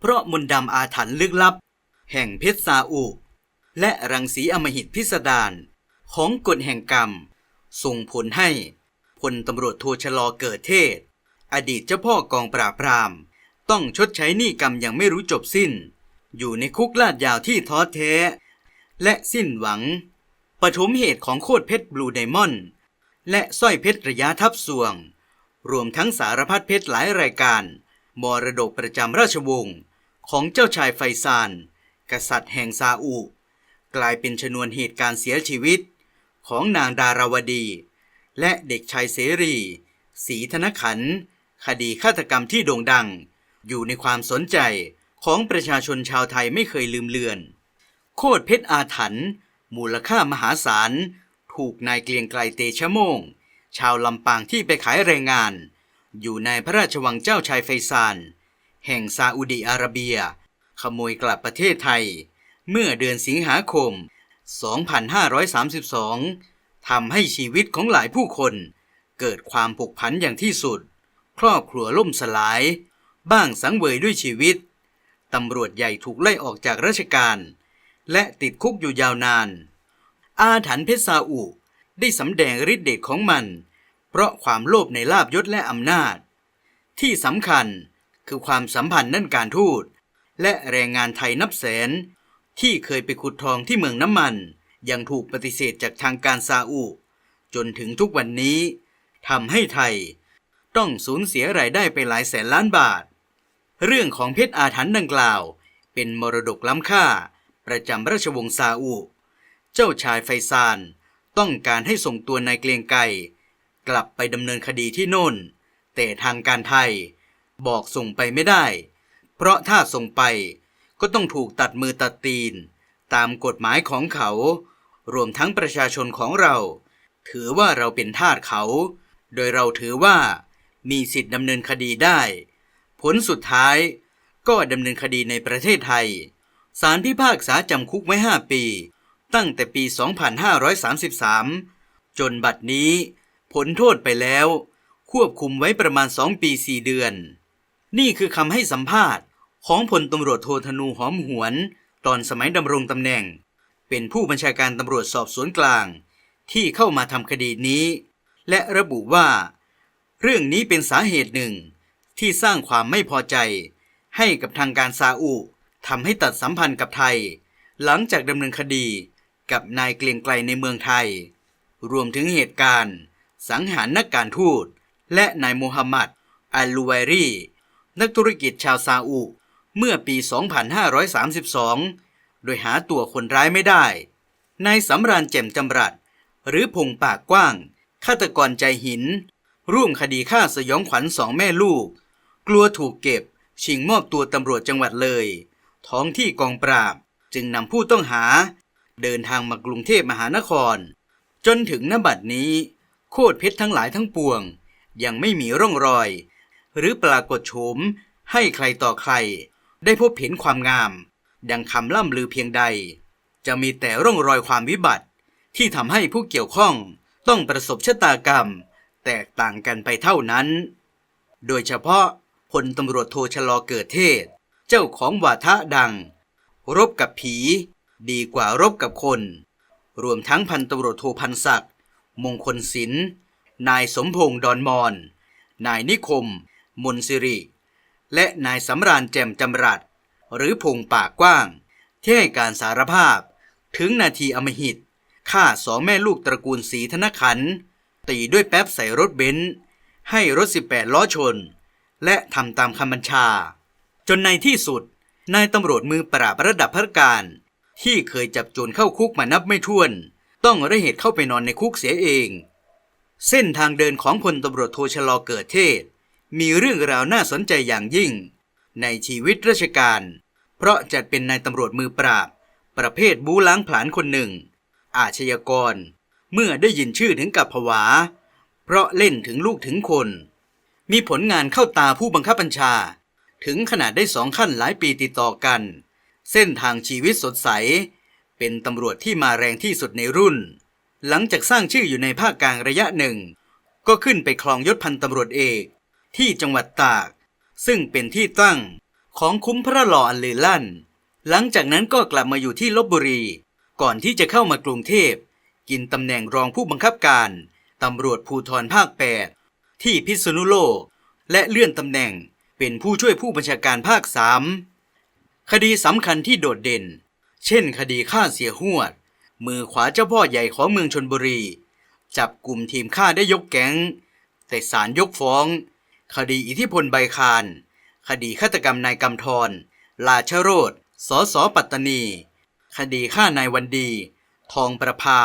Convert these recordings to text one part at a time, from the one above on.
เพราะมนดำอาถรรพ์ลึกลับ แห่งเพชรซาอุ และรังสีอมหิตพิสดารของกฎแห่งกรรม ส่งผลให้พลตำรวจโทชะลอเกิดเทศ อดีตเจ้าพ่อกองปราบปราม ต้องชดใช้หนี้กรรมอย่างไม่รู้จบสิ้น อยู่ในคุกลาดยาวที่ท้อแท้ และสิ้นหวังปฐมเหตุของโคตรเพชรบลูไดมอนด์และสร้อยเพชรระยะทับสวง รวมทั้งสารพัดเพชรหลายรายการมรดกประจำราชวงศ์ ของเจ้าชายไฟซาน กษัตริย์แห่งซาอุ กลายเป็นชนวนเหตุการณ์เสียชีวิต ของนางดาราวดี และเด็กชายเสรีศรีธนขัน คดีฆาตกรรมที่โด่งดัง อยู่ในความสนใจของประชาชนชาวไทยไม่เคยลืมเลือน โคตรเพชรอาถรรพ์มูลค่ามหาศาล ถูกนายเกลียงไกลเตชะโมง ชาวลำปางที่ไปขายแรงงาน อยู่ในพระราชวังเจ้าชายไฟซาน แห่งซาอุดิอาระเบีย ขโมยกลับประเทศไทย เมื่อเดือนสิงหาคม 2532 ทำให้ชีวิตของหลายผู้คน เกิดความผกผันอย่างที่สุด ครอบครัวล่มสลาย บ้างสังเวยด้วยชีวิต ตำรวจใหญ่ถูกไล่ออกจากราชการ และติดคุกอยู่ยาวนาน อาถรรพ์เพชรซาอุได้สำแดงฤทธิ์เดชของมัน เพราะความโลภในลาบยศและอำนาจ ที่สำคัญ คือความสัมพันธ์ด้านการทูต และแรงงานไทยนับแสน ที่เคยไปขุดทองที่เมืองน้ำมัน ยังถูกปฏิเสธจากทางการซาอุ จนถึงทุกวันนี้ทำให้ไทย ต้องสูญเสียรายได้ไปหลายแสนล้านบาท เรื่องของเพชรอาถรรพ์ดังกล่าว เป็นมรดกล้ำค่า ประจำราชวงศ์ซาอุ เจ้าชายไฟซานต้องการให้ส่งตัวนายเกลียงไกรกลับไปดำเนินคดีที่โน่น แต่ทางการไทย บอกส่งไปไม่ได้ เพราะถ้าส่งไปก็ต้องถูกตัดมือตัดตีน ตามกฎหมายของเขา รวมทั้งประชาชนของเรา ถือว่าเราเป็นทาสเขา โดยเราถือว่ามีสิทธิดำเนินคดีได้ ผลสุดท้ายก็ดำเนินคดีในประเทศไทยศาลพิพากษาจำคุกไว้ 5 ปี ตั้งแต่ปี 2533 จนบัดนี้ ผลโทษไปแล้ว ควบคุมไว้ประมาณ 2 ปี 4 เดือน นี่คือคำให้สัมภาษณ์ ของพลตำรวจโทธนูหอมหวน ตอนสมัยดำรงตำแหน่ง เป็นผู้บัญชาการตำรวจสอบสวนกลาง ที่เข้ามาทำคดีนี้ และระบุว่า เรื่องนี้เป็นสาเหตุหนึ่ง ที่สร้างความไม่พอใจ ให้กับทางการซาอุทำให้ตัดสัมพันธ์กับไทย หลังจากดำเนินคดีกับนายเกลียงไกลในเมืองไทย รวมถึงเหตุการณ์ สังหารนักการทูตและนายโมฮัมหมัดอัลลูไวรี นักธุรกิจชาวซาอุ เมื่อปี 2532 โดยหาตัวคนร้ายไม่ได้ นายสำราญแจ่มจำรัด หรือพงปากกว้าง ฆาตกรใจหิน ร่วมคดีฆ่าสยองขวัญสองแม่ลูก กลัวถูกเก็บ ชิงมอบตัวตำรวจจังหวัดเลย ท้องที่กองปราบจึงนำผู้ต้องหา เดินทางมากรุงเทพมหานคร จนถึงนบัดนี้ โคตรเพชรทั้งหลายทั้งปวง ยังไม่มีร่องรอย หรือปรากฏโฉมให้ใครต่อใคร ได้พบเห็นความงาม ดังคำล่ำลือเพียงใด จะมีแต่ร่องรอยความวิบัติ ที่ทำให้ผู้เกี่ยวข้องต้องประสบชะตากรรม แตกต่างกันไปเท่านั้น โดยเฉพาะพลตำรวจโทชะลอเกิดเทศ เจ้าของวาทะดัง รบกับผี ดีกว่ารบกับคน รวมทั้งพันตำรวจโทพันศักดิ์มงคลศิลป์นายสมพงษ์ดอนมอน นายนิคม มนสิริ และนายสำราญแจ่มจำรัดหรือพงปากกว้าง ที่ให้การสารภาพถึงนาทีอมหิตฆ่าสองแม่ลูกตระกูลศรีธนขัน ตีด้วยแป๊บใส่รถเบนซ์ให้รถ 18 ล้อชน และทำตามคำบัญชา จนในที่สุด นายตำรวจมือปราบระดับพัฒการ ที่เคยจับโจรเข้าคุกมานับไม่ถ้วน ต้องระเหตุเข้าไปนอนในคุกเสียเอง เส้นทางเดินของพลตำรวจโทชะลอเกิดเทศ มีเรื่องราวน่าสนใจอย่างยิ่ง ในชีวิตราชการ เพราะจัดเป็นนายตำรวจมือปราบ ประเภทบูล้างผลาญคนหนึ่ง อาชญากร เมื่อได้ยินชื่อถึงกับผวา เพราะเล่นถึงลูกถึงคน มีผลงานเข้าตาผู้บังคับบัญชา ถึงขนาดได้สองขั้นหลายปีติดต่อกัน เส้นทางชีวิตสดใส เป็นตำรวจที่มาแรงที่สุดในรุ่น หลังจากสร้างชื่ออยู่ในภาคกลางระยะหนึ่ง ก็ขึ้นไปครองยศพันตำรวจเอก ที่จังหวัดตาก ซึ่งเป็นที่ตั้งของคุ้มพระหล่ออันลือลั่น หลังจากนั้นก็กลับมาอยู่ที่ลบบุรี ก่อนที่จะเข้ามากรุงเทพ กินตำแหน่งรองผู้บังคับการตำรวจภูธรภาค 8 ที่พิษณุโลก และเลื่อนตำแหน่งเป็นผู้ช่วยผู้บัญชาการภาค3คดีสำคัญที่โดดเด่น เช่น คดีฆ่าเสียหวด มือขวาเจ้าพ่อใหญ่ของเมืองชนบุรี จับกลุ่มทีมฆ่าได้ยกแก๊ง แต่ศาลยกฟ้อง คดีอิทธิพลใบคาน คดีฆาตกรรมนายกำธรลาชโรดสสปัตตานี คดีฆ่านายวันดี ทองประภา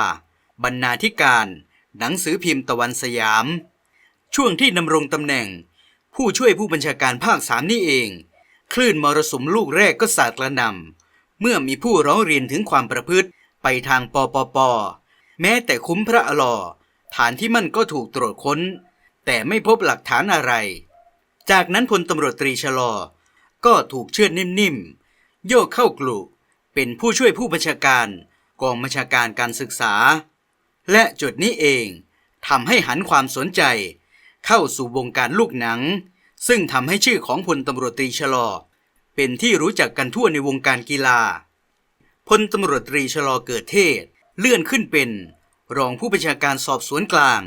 บรรณาธิการ หนังสือพิมพ์ตะวันสยาม ช่วงที่ดำรงตำแหน่ง ผู้ช่วยผู้บัญชาการภาคสามนี่เอง คลื่นมรสุมลูกแรกก็สาดกระนำเมื่อมีผู้ร้องเรียนถึงความประพฤติไปทางปปป แม้แต่คุ้มพระอลอฐานที่มั่นก็ถูกตรวจค้น แต่ไม่พบหลักฐานอะไร จากนั้นพลตำรวจตรีชะลอ ก็ถูกเชือดนิ่มๆ โยกเข้ากลุเป็นผู้ช่วยผู้บัญชาการกองบัญชาการการศึกษา และจุดนี้เองทำให้หันความสนใจ เข้าสู่วงการลูกหนัง ซึ่งทำให้ชื่อของพลตำรวจตรีชะลอเป็นที่รู้จักกันทั่วในวงการกีฬาพลตำรวจตรีชะลอเกิดเทศ เลื่อนขึ้นเป็น รองผู้บัญชาการสอบสวนกลาง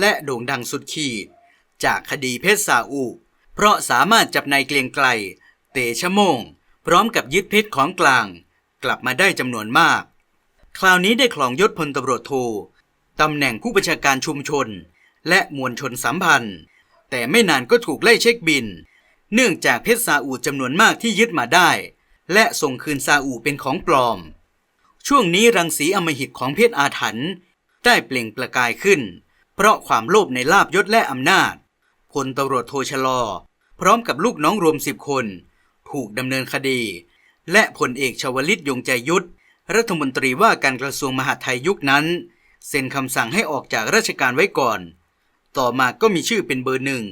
และโด่งดังสุดขีด จากคดีเพชรซาอุ เพราะสามารถจับนายเกรียงไกล เตชะโมง พร้อมกับยึดเพชรของกลาง กลับมาได้จำนวนมาก คราวนี้ได้คลองยศพลตำรวจโทตำแหน่งผู้บัญชาการชุมชน และมวลชนสัมพันธ์ แต่ไม่นานก็ถูกไล่เช็คบิน เนื่องจากเพชรซาอุจำนวนมากที่ยึดมาได้ และส่งคืนซาอุเป็นของปลอม ช่วงนี้รังสีอมหิตของเพชรอาถรรพ์ได้เปล่งประกายขึ้น เพราะความโลภในลาบยศและอำนาจพลตำรวจโทชลอ พร้อมกับลูกน้องรวมสิบคน ถูกดำเนินคดี และพลเอกชวลิตยงใจยุทธรัฐมนตรีว่าการกระทรวงมหาดไทยยุคนั้น เซ็นคำสั่งให้ออกจากราชการไว้ก่อน ต่อมาก็มีชื่อเป็นเบอร์หนึ่ง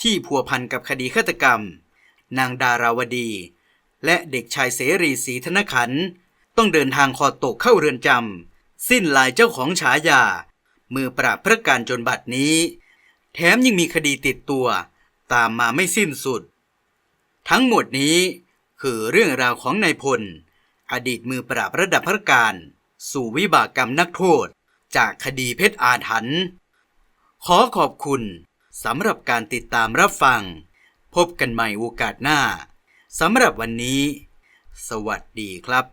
ที่พัวพันกับคดีฆาตกรรม นางดาราวดี และเด็กชายเสรีศรีธนขัน ต้องเดินทางคอตกเข้าเรือนจำสิ้นลายเจ้าของฉายา มือปราบพระการจนบัดนี้ แถมยังมีคดีติดตัว ตามมาไม่สิ้นสุด ทั้งหมดนี้คือเรื่องราวของนายพล อดีตมือปราบระดับพระการ สู่วิบากกรรมนักโทษ จากคดีเพชรอาถรรพ์ขอขอบคุณสำหรับการติดตามรับฟัง พบกันใหม่โอกาสหน้าสำหรับวันนี้ สวัสดีครับ